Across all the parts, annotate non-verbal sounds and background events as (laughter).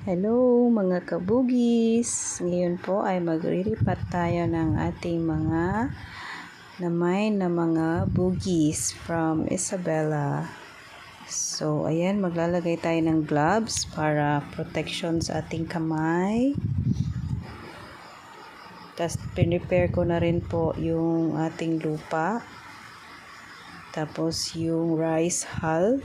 Hello mga kabugis! Ngayon po ay magriripat tayo ng ating mga namay na mga bugis from Isabella. So, ayan, maglalagay tayo ng gloves para protection sa ating kamay. Tapos, pinrepair ko na rin po yung ating lupa. Tapos, yung rice hull.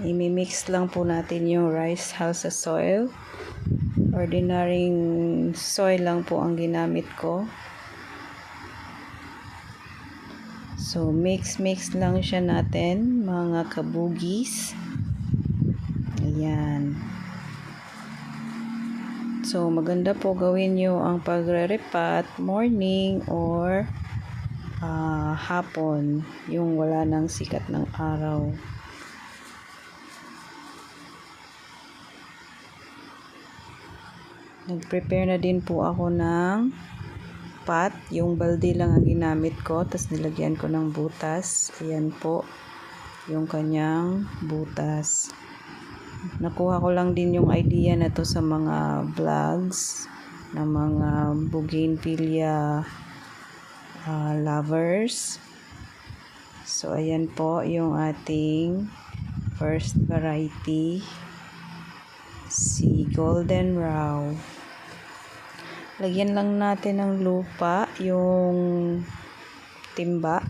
Imimix lang po natin yung rice hull sa soil. Ordinaryong soil lang po ang ginamit ko. So, mix-mix lang siya natin, mga kabugis. Ayan. So, maganda po gawin nyo ang pagre-repat morning or ah, hapon, yung wala nang sikat ng araw. Nag-prepare na din po ako ng pot. Yung balde lang ang ginamit ko. Tapos nilagyan ko ng butas. Ayan po. Yung kanyang butas. Nakuha ko lang din yung idea na to sa mga vlogs ng mga bougainvillea ah, lovers. So, ayan po yung ating first variety si Golden Row. Lagyan lang natin ng lupa yung timba.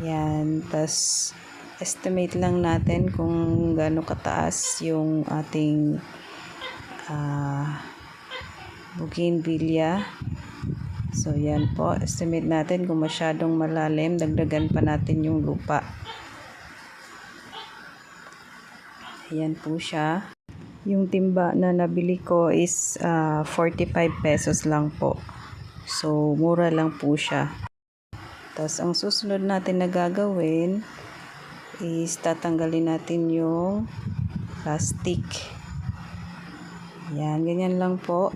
Yan. tas estimate lang natin kung gaano kataas yung ating ah bougainvillea. So, yan po. Estimate natin kung masyadong malalim, dagdagan pa natin yung lupa. Ayan po siya. Yung timba na nabili ko is ah, 45 pesos lang po. So, mura lang po siya. Tapos, ang susunod natin na gagawin is tatanggalin natin yung plastic. Yan, ganyan lang po.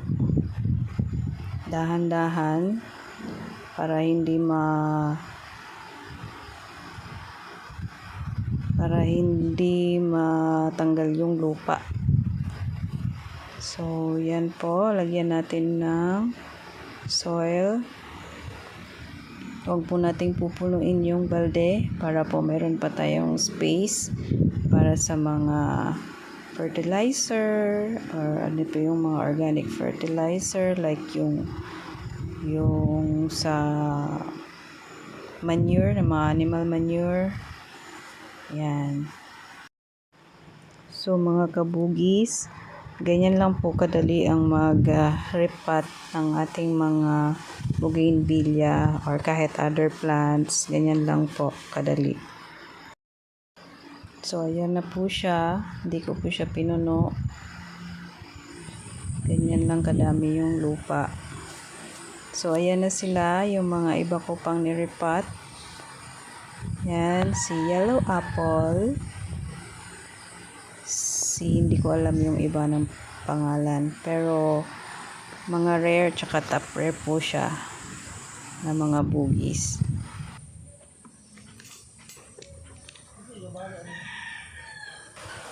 Dahan-dahan para hindi ma para hindi matanggal yung lupa. So, yan po. Lagyan natin ng soil. Huwag po nating pupunuin yung balde para po meron pa tayong space para sa mga fertilizer or ano po yung mga organic fertilizer like yung yung sa manure, na mga animal manure. Yan. So mga kabugis, ganyan lang po kadali ang mag-repat ng ating mga bougainvillea or kahit other plants. Ganyan lang po kadali. So ayan na po siya. Hindi ko po siya pinuno. Ganyan lang kadami yung lupa. So ayan na sila yung mga iba ko pang nirepat. Yan, si yellow apple. Si, hindi ko alam yung iba ng pangalan. Pero, mga rare tsaka top rare po siya na mga bugis.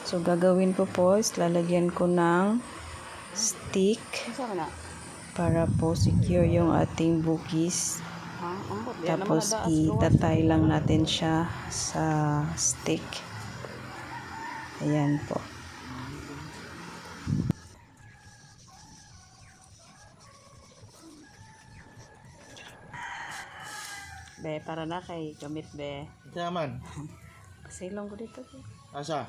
So, gagawin ko po is lalagyan ko ng stick para po secure yung ating bugis. Tapos itatay lang natin siya sa stick. Ayan po. Be, para na kay gamit be. Ito naman. (laughs) Kasi lang ko dito. Be. Asa?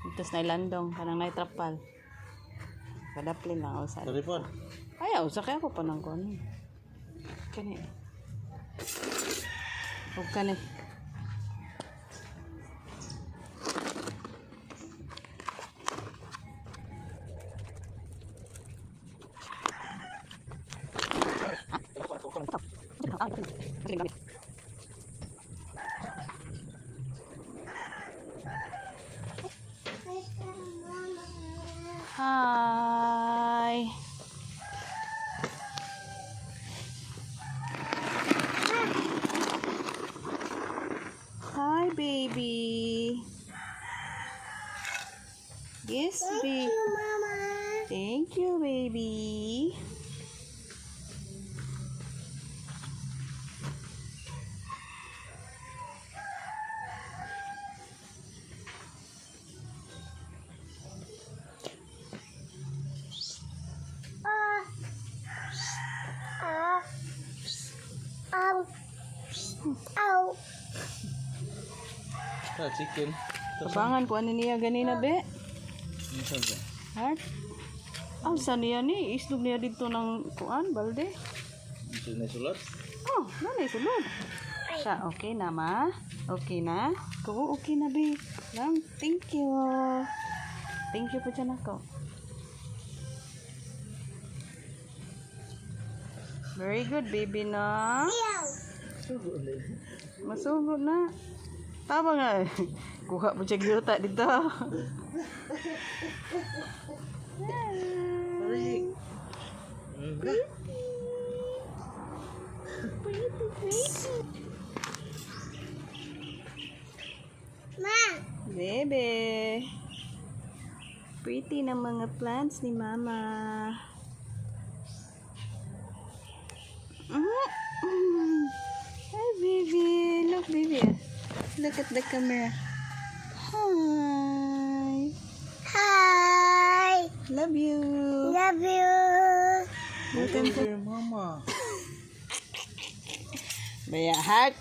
Ito na ilandong, kanang naitrapal. Kadaplin lang ako sa Telepon. Ayaw, sakay ako pa ng kono. Kani. Huwag ka Hi. Hi, baby. Yes, baby. Thank you, Mama. Thank you, baby. Ow. Ah, chicken. Abangan ko ano niya ganina, be. Ano sa ba? Heart? Ang saan niya ni? Islog niya dito ng kuan, balde. Ano sa nasulat? Oh, nanay sulod. Siya, okay na ma? Okay na? Oo, okay na, be. Lang, thank you. Thank you po dyan ako. Very good, baby na. Meow. Masugod na. Tama nga eh. Kuha mo siya giluta dito. Mm. Ma. Bebe. Pretty na mga plants ni Mama. Mhm. Hi, baby. Baby. Look at the camera. Hi. Hi. Love you. Love you. Welcome to... Dear mama. Baya, heart.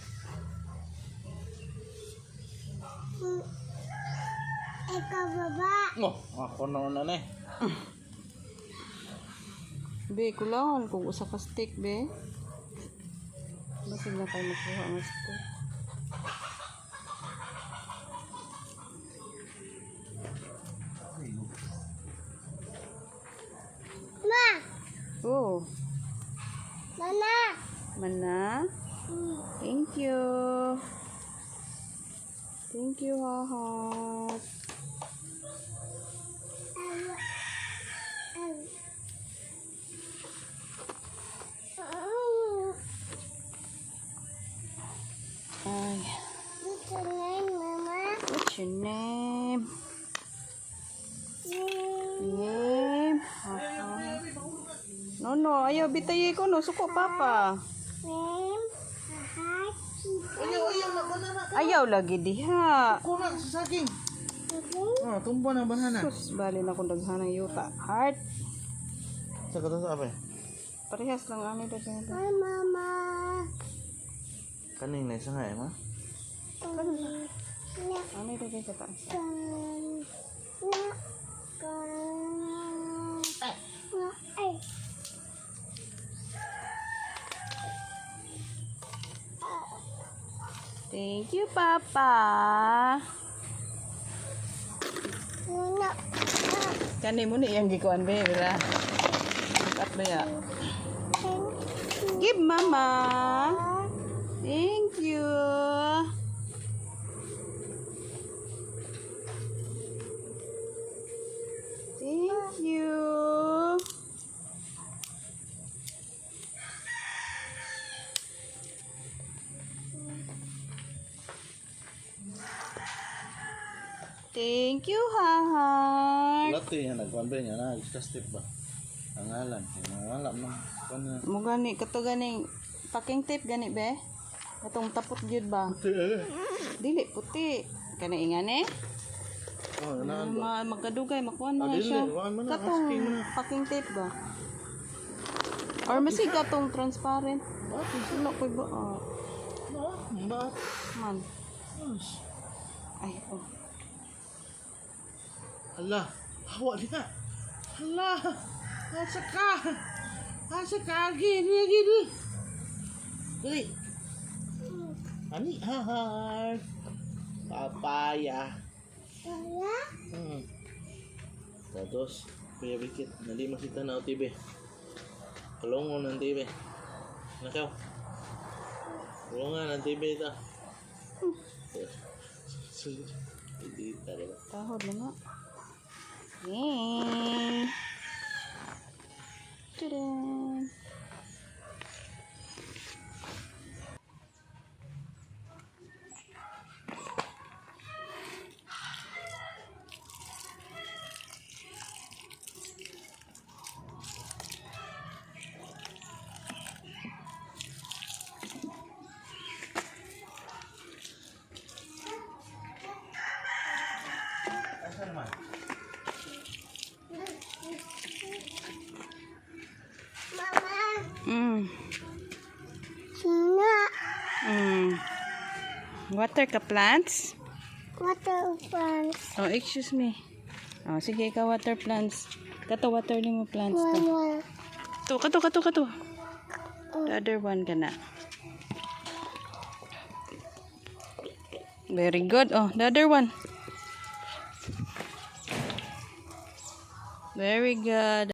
Ikaw baba. Oh, ako na na eh. Be, kulangan kung usa ka stick, be. Basig na tayo makuha ang stick. Mana. mana. Hmm. Thank you. Thank you, Hahat. Ow. Ow. Ow. Ay, What's your name, Mama? what's your name? Name. Name? No, no. Ayaw, bitayi ko, no. Suko, papa. Ayaw, ayaw na banana. Ayaw lagi diha. Ako na sa saging. Oh, tumbo na banana. Sus, bali na kung daghan ng yuta. Heart. Sa kata sa apa? Parehas lang ano daw siya. Hi, Mama. Kaning na isa nga eh, ma. Ano daw siya sa taas? Ay. Thank you, Papa. Nuna. Kani mo ni iyang gikuan ba, bira? At ba ya? Give mama. Thank you. Thank you, Haha. Lato yan, nagpambay niya na. Iskastip ba? Ang alam. Ang alam na. Kung na. Mo gani kato ganing packing tape gani be. Atong tapot gyud ba? Dili puti. Kana ingane? Oh, na. Ma magkadugay makuan mo Ah, na siya. Mo na, Katong mo na. packing tape ba? Or masig katong transparent. Wala ko ba? Oh, ba? man. Ay, oh. Hala. Hawa niya. Hala. Asa ka? Asa ka? Gini, gini. Gini. Ani, hahar. Papaya. Wala. Hmm. Tapos, Kuya Bikit, nali makita na TV. Kulungan ng TV. Nakaw. Kulungan ng TV ito. Hindi talaga. Tahod na nga. Yay! Water ka plants? Water plants. Oh, excuse me. Oh, sige, ikaw water plants. Kato water ni mo plants to. To, kato, kato, kato. The other one ka na. Very good. Oh, the other one. Very good.